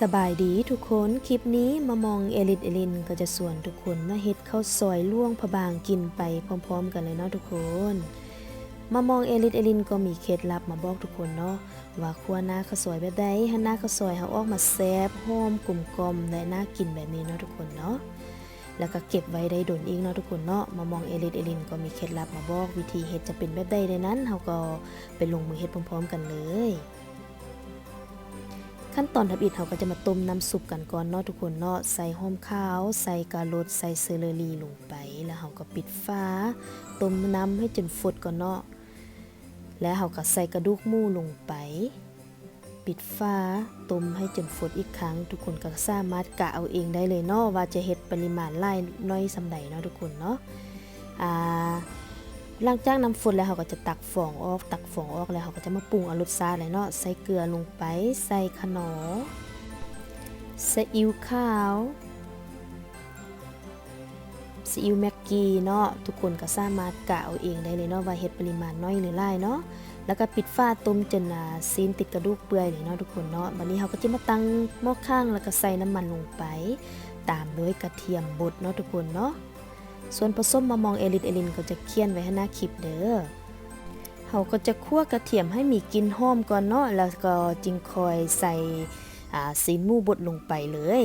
สบายดีทุกคนคลิปนี้มามองเอลิดเอลินก็จะส่วนทุกคนมาเฮ็ดข้าวซอยล่วงพะบางกินไปพร้อมๆ กันเลยเนาะทุกคนมามองเอลิดเอลินก็มีเคล็ดลับมาบอกทุกคนเนาะว่าควหน้าข้าวซอยแบบใดให้หน้าข้าวซอยเขาออกมาแซ่บหอมกลมกลมและน่ากินแบบนี้เนาะทุกคนเนาะแล้วก็เก็บไว้ได้ดนอีกเนาะทุกคนเนาะมามองเอลิดเอลินก็มีเคล็ดลับมาบอกวิธีเฮ็ดจะเป็นแบบใดในนั้นเขาก็ไปลงมือเฮ็ดพร้อม ๆ กันเลย ขั้นตอนทับอิดเราก็จะมาต้มน้ำซุปกันก่อนเนาะทุกคนเนาะใส่หอมขาว ใส่กาโรดใส่เซเลอรี่ลงไป แล้วเราก็ปิดฟ้าต้มน้ำให้จนฟดก่อนเนาะแล้วเราก็ใส่กระดูกหมูลงไป ปิดฟ้าต้มให้จนฟดอีกครั้ง ทุกคนก็สามารถกะเอาเองได้เลยเนาะว่าจะเฮ็ดปริมาณหลายน้อยสำใดเนาะทุกคนเนาะอ่า หลังจากน้ำฝนแล้วเขาก็จะตักฟองออกตักฟองออกแล้วเขาก็จะมาปรุงอารสชาติเลยเนาะใส่เกลือลงไป ใส่ขนอซีอิ๊วขาวซีอิ๊วแม็กกี้เนาะทุกคนก็สามารถกะเอาเองได้เลยเนาะว่าเฮ็ดปริมาณน้อยหรือหลายเนาะแล้วก็ปิดฝ้าต้มจนอ่าซีนติดกระดูกเปื่อยเลยเนาะทุกคนเนาะบัดนี้เขาก็จะมาตั้งหม้อข้างแล้วก็ใส่น้ำมันลงไป ตามด้วยกระเทียมบดเนาะทุกคนเนาะ ส่วนผสมมามองเอลินเอลินก็จะเคี่ยนไว้ให้หน้าคลิปเด้อเขาก็จะคั่วกระเทียมให้มีกลิ่นหอมก่อนเนาะแล้วก็จึงคอยใส่ซีนมูบดลงไปเลย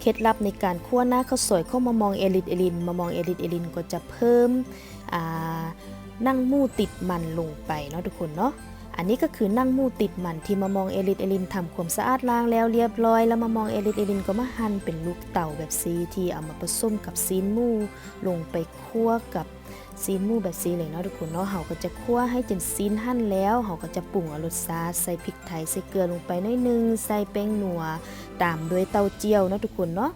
เคล็ดลับในการคั่วหน้าข้าวสวยของมามองเอลินเอลินมามองเอลินเอลินก็จะเพิ่มนั่งมูติดมันลงไปเนาะทุกคนเนาะ อันนี้ก็คือนั่งมูติดมันที่มามองเอลินเอลินทำความสะอาดล้างแล้วเรียบร้อย แล้วมามองเอลินเอลินก็มาหั่นเป็นลูกเต่าแบบซีที่เอามาผสมกับซีนมูลงไปคั่วกับซีนมูแบบซีเลยเนาะทุกคนเนาะเฮาก็จะคั่วให้จนซีนหั่นแล้วเฮาก็จะปรุงอรสชาติใส่พริกไทยใส่เกลือลงไปน้อยนึงใส่แป้งหนัว ตามด้วยเต้าเจี้ยวเนาะทุกคนเนาะ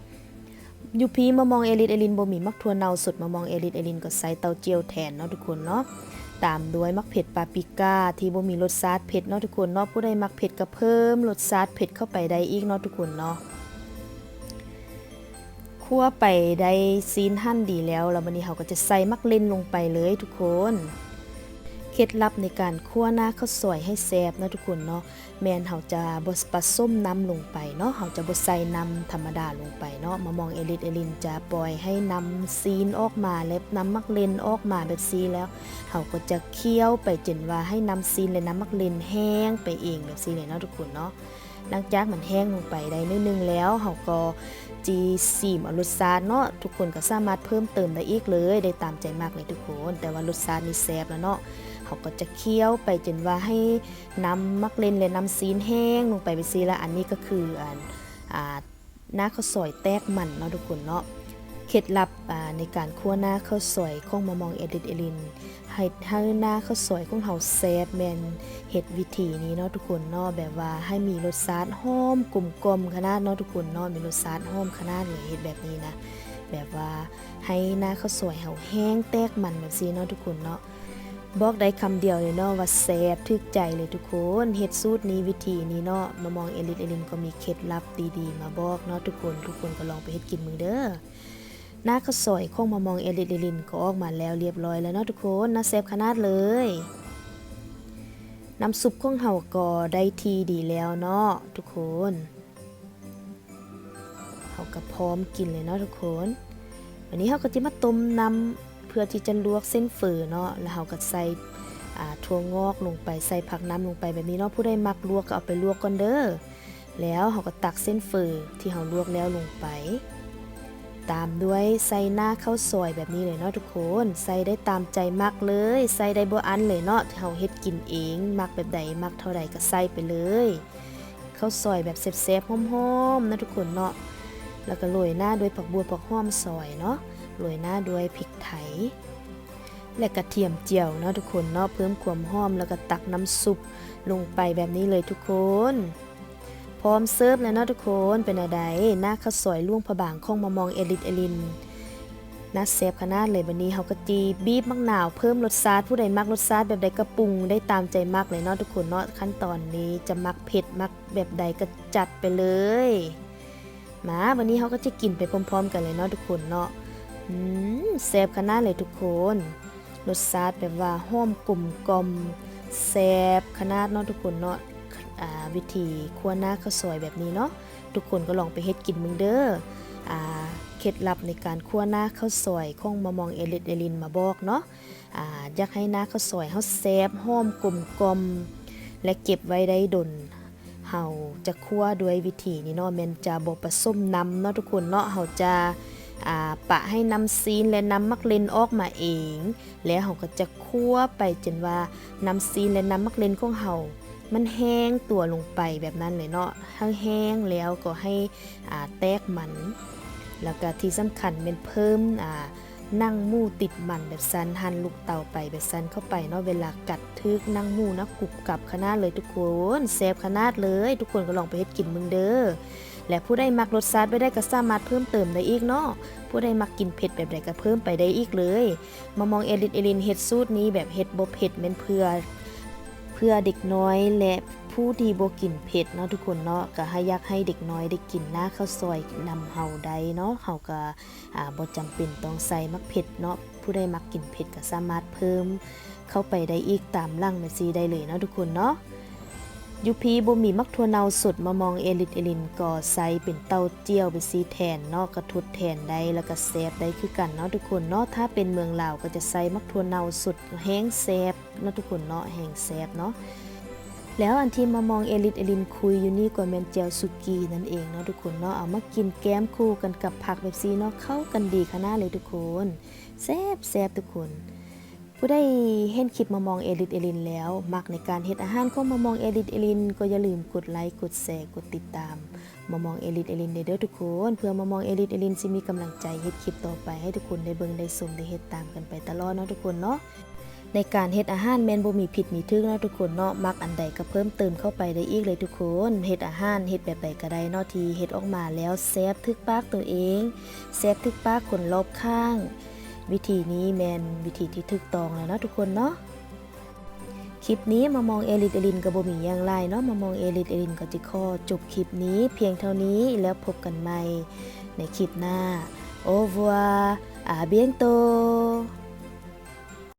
ยูพีมามองเอลินเอลินบ่มีมักถั่วเนาสดมามองเอลินเอลินก็ใส่เต้าเจี้ยวแทนเนาะทุกคนเนาะ ตามด้วยมักเผ็ดปาปิก้า ที่บ่มีรสชาติเผ็ดเนาะทุกคนเนาะผู้ใดมักเผ็ดก็เพิ่มรสชาติเผ็ดเข้าไปได้อีกเนาะทุกคนเนาะคั่วไปได้ซีนหั่นดีแล้วแล้ววันนี้เขาก็จะใส่มักเล่นลงไปเลยทุกคน เคล็ดลับในการคั่วหน้าข้าวซอยให้แซ่บนะทุกคนเนาะแมนเขาจะบดผสมน้ำลงไปเนาะเขาจะบดใส่น้ำธรรมดาลงไปเนาะมามองเอลิทเอลินจะปล่อยให้น้ำซีนออกมาและน้ำมักเลนออกมาแบบซีแล้วเขาก็จะเคี่ยวไปจนว่าให้น้ำซีนและน้ำมักเลนแห้งไปเองแบบซีเลยเนาะทุกคนเนาะหลังจากมันแห้งลงไปได้นิดนึงแล้วเขาก็จีซีมอรสชาติเนาะทุกคนก็สามารถเพิ่มเติมได้อีกเลย ได้ตามใจมากเลยทุกคน แต่ว่ารสชาตินี่แซ่บแล้วเนาะ เขาก็จะเคี่ยวไปจนว่าให้น้ำมักเลนและน้ำซีนแห้งลงไปไปซีแล้วอันนี้ก็คืออันอ่าหน้าข้าวซอยแตกมันเนาะทุกคนเนาะเคล็ดลับในการคั่วหน้าข้าวซอยของมามองเอดิตเอลินให้ให้หน้าข้าวซอยของเฮาแซ่บแมนเฮ็ดวิธีนี้เนาะทุกคนเนาะแบบว่าให้มีรสชาติหอมกลมๆขนาดเนาะทุกคนเนาะมีรสชาติหอมขนาดเลยเฮ็ดแบบนี้นะแบบว่าให้หน้าข้าวสวยเฮาแห้งแตกมันแบบนี้เนาะทุกคนเนาะ บอกได้คำเดียวเลยเนาะว่าแซ่บถึกใจเลยทุกคนเฮ็ดสูตรนี้วิธีนี้เนาะมามองเอลิทเอลินก็มีเคล็ดลับดีๆ มาบอกเนาะทุกคนทุกคนก็ลองไปเฮ็ดกินมึงเด้อหน้าข้าวซอยของมามองเอลิทเอลินก็ออกมาแล้วเรียบร้อยแล้วเนาะทุกคนน่าแซ่บขนาดเลยน้ำซุปของเฮาก็ได้ทีดีแล้วเนาะทุกคนเฮาก็พร้อมกินเลยเนาะทุกคน วันนี้เฮาก็จะมาต้มน้ำ พื่อที่จะลวกเส้นเฝอเนาะแล้วเฮาก็ใส่ถั่วงอกลงไปใส่ผักน้ำลงไปแบบนี้เนาะผู้ใดมักลวกก็เอาไปลวกก่อนเด้อแล้วเฮาก็ตักเส้นเฝอที่เฮาลวกแล้วลงไป ตามด้วยใส่หน้าข้าวซอยแบบนี้เลยเนาะทุกคนใส่ได้ตามใจมักเลยใส่ได้บ่อันเลยเนาะเฮาเฮ็ดกินเองมักแบบใดมักเท่าใดก็ใส่ไปเลยข้าวซอยแบบแซ่บๆหอมๆนะทุกคนเนาะแล้วก็โรยหน้าด้วยผักบัวผักหอมซอยเนาะ โรยหน้าด้วยพริกไทย และกระเทียมเจียวเนาะทุกคนเนาะเพิ่มความหอมแล้วก็ตักน้ำซุปลงไปแบบนี้เลยทุกคน พร้อมเสิร์ฟแล้วเนาะทุกคนเป็นอะไรหน้าข้าวซอยล่วงผบางของมามองเอลิทเอลินน่าแซ่บขนาดเลยวันนี้เฮาก็จีบีบมะนาวเพิ่มรสชาติผู้ใดมักรสชาติแบบใดก็ปรุงได้ตามใจมักเลยเนาะทุกคนเนาะขั้นตอนนี้จะมักเผ็ดมักแบบใดก็จัดไปเลย มาวันนี้เฮาก็จะกินไปพร้อม ๆ กันเลยเนาะทุกคนเนาะ อืมแซ่บขนาดเลยทุกคนรสชาติแบบว่าหอมกลมกลมแซ่บขนาดเนาะทุกคนเนาะวิธีคั่วหน้าข้าวซอยแบบนี้เนาะทุกคนก็ลองไปเฮ็ดกินมึงเด้ออ่าเคล็ดลับในการคั่วหน้าข้าวซอยของมามองเอลิดเอลินมาบอกเนาะอ่าอยากให้หน้าข้าวซอยเฮาแซ่บหอมกลมกลมและเก็บไว้ได้ดนเฮาจะคั่วด้วยวิธีนี้เนาะแม่นจะบ่ผสมน้ำเนาะทุกคนเนาะเฮาจะ ปะให้น้ำซีนและน้ำมักเลนออกมาเอง แล้วเฮาก็จะคั่วไปจนว่าน้ำซีนและน้ำมักเลนของเฮามันแห้งตัวลงไปแบบนั้นเลยเนาะทั้งแห้งแล้วก็ให้แตกมัน แล้วก็ที่สำคัญเป็นเพิ่มนั่งมู่ติดมันแบบสันหันลูกเต่าไปแบบสันเข้าไปเนาะเวลากัดทึกนั่งมู่นะกรุบกับขนาดเลยทุกคนแซบขนาดเลย ทุกคนก็ลองไปเฮ็ดกินมึงเด้อ และผู้ใดมักรสชาติไปได้ก็สามารถเพิ่มเติมได้อีกเนาะผู้ใดมักกินเผ็ดแบบใดก็เพิ่มไปได้อีกเลยมามองเอลินเอลินเฮ็ดสูตรนี้แบบเฮ็ดบ่เผ็ดแม่นเพื่อเพื่อเด็กน้อยและผู้ที่บ่กินเผ็ดเนาะทุกคนเนาะก็ให้อยากให้เด็กน้อยได้กินหน้าข้าวซอยนำเฮาได้เนาะเฮาก็อ่าบ่จำเป็นต้องใส่มักเผ็ดเนาะผู้ใดมักกินเผ็ดก็สามารถเพิ่มเข้าไปได้อีกตามร่างแม่ซีได้เลยเนาะทุกคนเนาะ ยูพีบ่มีมักทัวเนาสดมามองเอลินเอลินก็ใส่เป็นเต้าเจี้ยวไปซีแทนเนาะกระทุดแทนได้แล้วก็แซบได้คือกันเนาะทุกคนเนาะถ้าเป็นเมืองลาวก็จะใส่มักทัวเนาสดแห้งแซบเนาะทุกคนเนาะแห้งแซบเนาะแล้วอันที่มามองเอลิทเอลินคุยอยู่นี่ก็แมนเจลสุกีนั่นเองเนาะทุกคนเนาะเอามากินแก้มคู่กันกับผักแบบซีเนาะเข้ากันดีขนาดเลยทุกคนแซบแซบทุกคน ผู้ได้เห็นคลิปมามองเอลิทเอลินแล้ว มักในการเฮ็ดอาหารของมามองเอลิทเอลิน ก็อย่าลืมกดไลค์กดแชร์กดติดตามมามองเอลิทเอลินเด้อทุกคนเพื่อมามองเอลิทเอลินสิมีกำลังใจเฮ็ดคลิปต่อไปให้ทุกคนได้เบิ่งได้ชมได้เฮ็ดตามกันไปตลอดเนาะทุกคนเนาะในการเฮ็ดอาหารแม่นบ่มีผิดมีทึกเนาะทุกคนเนาะมักอันใดก็เพิ่มเติมเข้าไปได้อีกเลยทุกคนเฮ็ดอาหารเฮ็ดแบบใดก็ได้เนาะที่เฮ็ดออกมาแล้วแซ่บทึกปากตัวเองแซ่บทึกปากคนรอบข้าง วิธีนี้แมนวิธีที่ถูกต้องแล้วเนาะทุกคนเนาะคลิปนี้มามองเอลิทเอลินกับบมีอย่างไรเนาะมามองเอลิทเอลินก็จะคอจบคลิปนี้เพียงเท่านี้แล้วพบกันใหม่ในคลิปหน้าโอวัวอาเบียงโต